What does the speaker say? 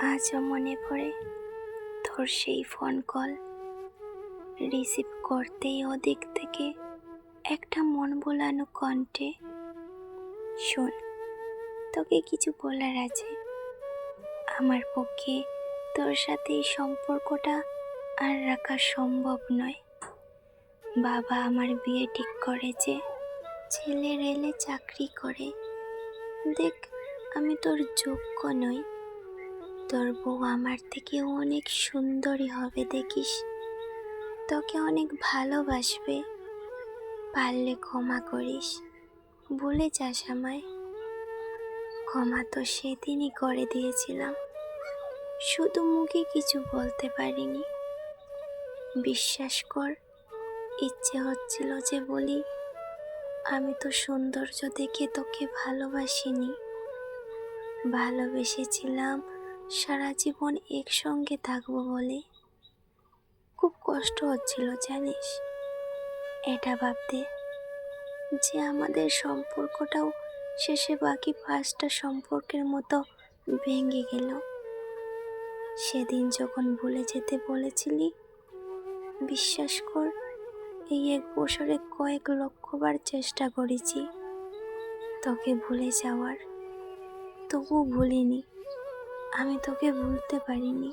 আজও মনে পড়ে তোর সেই ফোন কল রিসিভ করতেই ওদিক থেকে একটা মন বোলানো কণ্ঠে, শোন, তোকে কিছু বলার আছে। আমার পক্ষে তোর সাথে এই সম্পর্কটা আর রাখা সম্ভব নয়। বাবা আমার বিয়ে ঠিক করেছে ছেলে রেলে চাকরি করে। দেখ, আমি তোর যোগ্য নই। তোর বউ আমার থেকে অনেক সুন্দরী হবে, দেখিস? তোকে অনেক ভালোবাসবে। পারলে ক্ষমা করিস। বলে যাস আমায়। ক্ষমা তো সেদিনই করে দিয়েছিলাম। শুধু মুখে কিছু বলতে পারিনি। বিশ্বাস কর, ইচ্ছে হচ্ছিল যে বলি, আমি তো সৌন্দর্য দেখে তোকে ভালোবাসিনি। ভালোবেসেছিলাম সারা জীবন একসঙ্গে থাকব বলে খুব কষ্ট হচ্ছিল, জানিস? এটা ভাবতে যে আমাদের সম্পর্কটাও শেষে বাকি পাঁচটা সম্পর্কের মতো ভেঙে গেল। সেদিন যখন ভুলে যেতে বলেছিলি, বিশ্বাস কর, এই এক বছরে কয়েক লক্ষবার চেষ্টা করেছি। তোকে ভুলে যাওয়ার তবু ভুলিনি। আমি তোকে ভুলতে পারিনি।